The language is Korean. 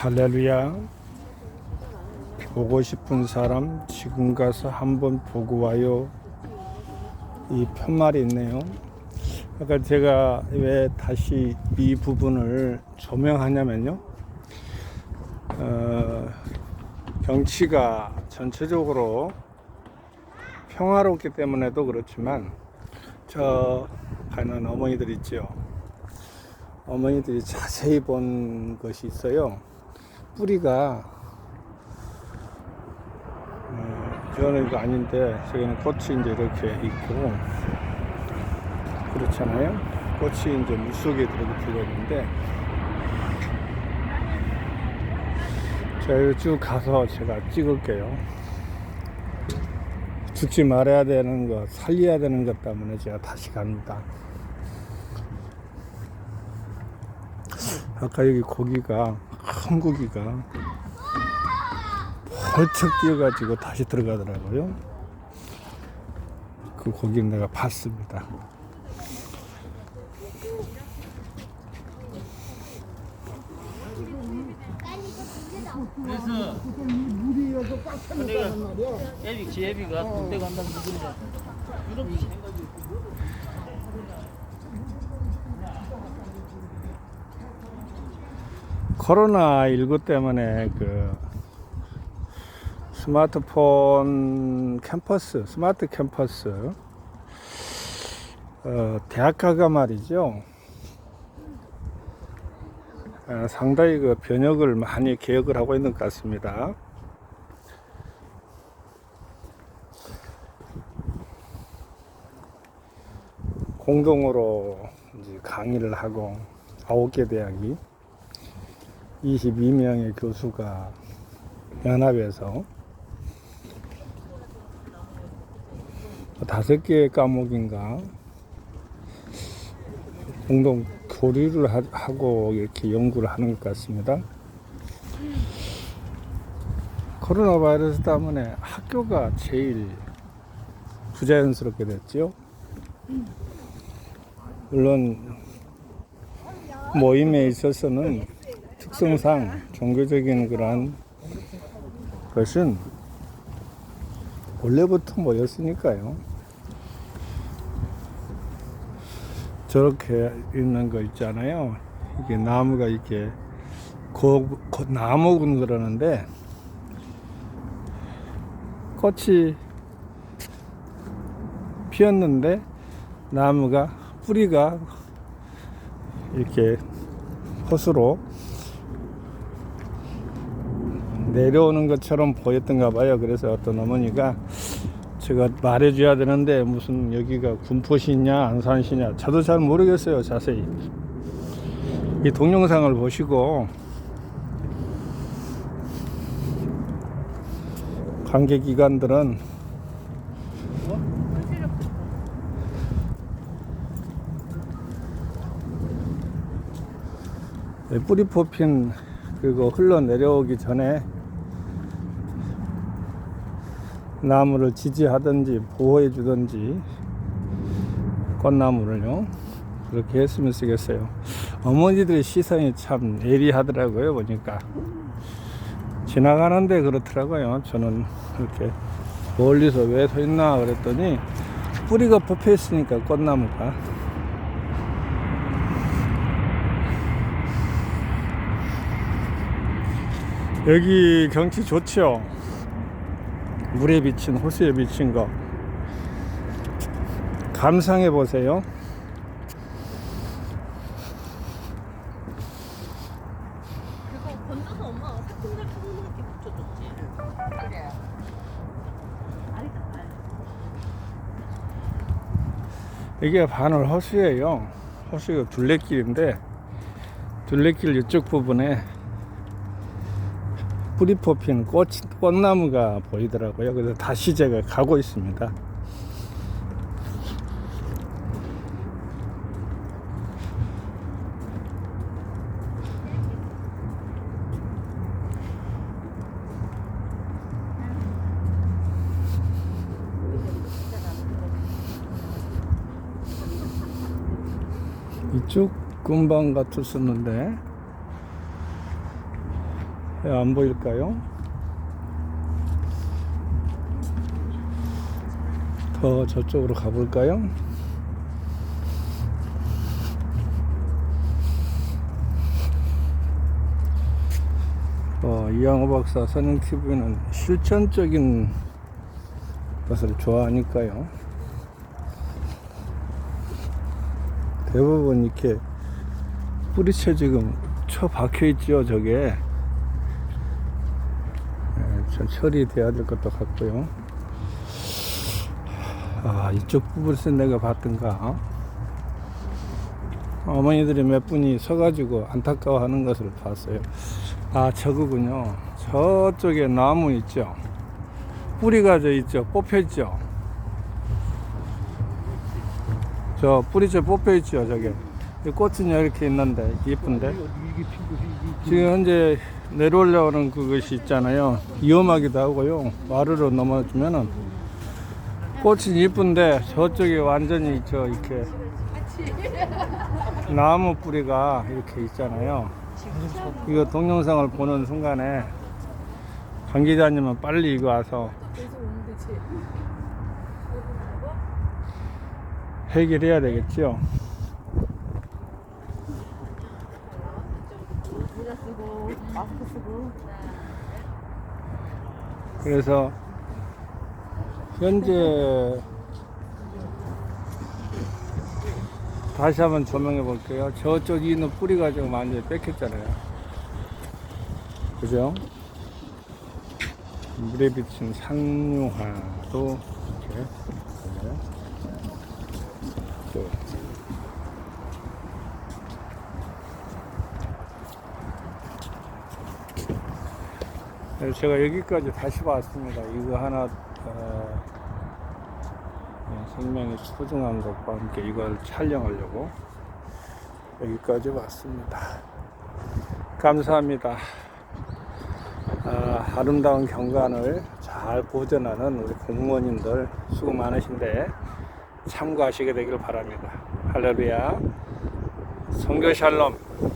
할렐루야. 보고 싶은 사람 지금 가서 한번 보고 와요. 이 편말이 있네요. 아까 제가 왜 다시 이 부분을 조명하냐면요. 어, 경치가 전체적으로 평화롭기 때문에도 그렇지만 저 가는 어머니들 있죠. 어머니들이 자세히 본 것이 있어요. 뿌리가 어, 저는 이거 아닌데 저기는 꽃이 이제 이렇게 있고 그렇잖아요. 꽃이 이제 물속에 이렇게 들어 있는데 제가 쭉 가서 제가 찍을게요. 죽지 말아야 되는 것, 살려야 되는 것 때문에 제가 다시 갑니다. 아까 여기 고기가 큰 고기가 벌쩍 뛰어가지고 다시 들어가더라고요. 그 고기는 내가 봤습니다. 그래서 말이야. 애비 지애비가 군대 간다는 얘기인데 이런 생각이 코로나19 때문에 그 스마트폰 캠퍼스, 스마트 캠퍼스, 어, 대학가가 말이죠. 어, 상당히 그 변혁을 많이 개혁을 하고 있는 것 같습니다. 공동으로 이제 강의를 하고 아홉 개 대학이 22명의 교수가 연합해서 다섯 개의 과목인가 공동 교류를 하- 하고 이렇게 연구를 하는 것 같습니다. 코로나 바이러스 때문에 학교가 제일 부자연스럽게 됐죠. 물론 모임에 있어서는 특성상 종교적인 그러한 것은 원래부터 모였으니까요. 저렇게 있는 거 있잖아요. 이게 나무가 이렇게 고, 고, 나무군 그러는데 꽃이 피었는데 나무가 뿌리가 이렇게 호수로 내려오는 것처럼 보였던가 봐요. 그래서 어떤 어머니가 제가 말해줘야 되는데 무슨 여기가 군포시냐 안산시냐 저도 잘 모르겠어요 자세히 이 동영상을 보시고 관계기관들은 네, 뿌리 뽑힌 그거 흘러내려오기 전에 나무를 지지하든지 보호해 주든지 꽃나무를요. 그렇게 했으면 쓰겠어요. 어머니들의 시선이 참 예리하더라고요 보니까. 지나가는데 그렇더라고요. 저는 이렇게 멀리서 왜 서 있나 그랬더니 뿌리가 뽑혀 있으니까 꽃나무가. 여기 경치 좋죠 물에 비친 호수에 비친 거 감상해 보세요. 그거 건져서 엄마가 새콤달콤 이렇게 붙여줬지. 그래. 알다 알. 이게 바늘 호수예요. 호수가 둘레길인데 둘레길 이쪽 부분에 뿌리 뽑힌 꽃 꽃나무가 보이더라고요. 그래서 다시 제가 가고 있습니다. 이쪽 금방 같았었는데 예, 안 보일까요? 더 저쪽으로 가볼까요? 어, 이양호 박사 선영 TV는 실천적인 것을 좋아하니까요. 대부분 이렇게 뿌리채 지금 쳐 박혀 있죠, 저게. 예, 저 처리돼야 될 것도 같고요. 아, 이쪽 부분에서 내가 봤던가. 어머니들이 몇 분이 서가지고 안타까워하는 것을 봤어요. 아, 저거군요. 저쪽에 나무 있죠. 뿌리가 저 있죠. 뽑혀 있죠. 저 뿌리째 뽑혀 있죠. 저게. 이 꽃은 이렇게 있는데 이쁜데. 지금 현재 내려올려오는 그것이 있잖아요. 위험하기도 하고요. 마루로 넘어지면은 꽃이 이쁜데 저쪽에 완전히 저 이렇게 나무 뿌리가 이렇게 있잖아요. 이거 동영상을 보는 순간에 관 기자님은 빨리 이거 와서 해결해야 되겠죠. 마스크 쓰고 그래서 현재 다시 한번 조명해 볼게요. 저쪽에 있는 뿌리가 지금 완전히 뺏겼잖아요. 그죠? 물에 비친 상류화도 이렇게. 또 그래서 제가 여기까지 다시 왔습니다. 이거 하나 어, 예, 생명의 소중한 것과 함께 이걸 촬영하려고 여기까지 왔습니다. 감사합니다. 아, 아름다운 경관을 잘 보존하는 우리 공무원님들 수고 많으신데 참고하시게 되길 바랍니다. 할렐루야. 성교 샬롬.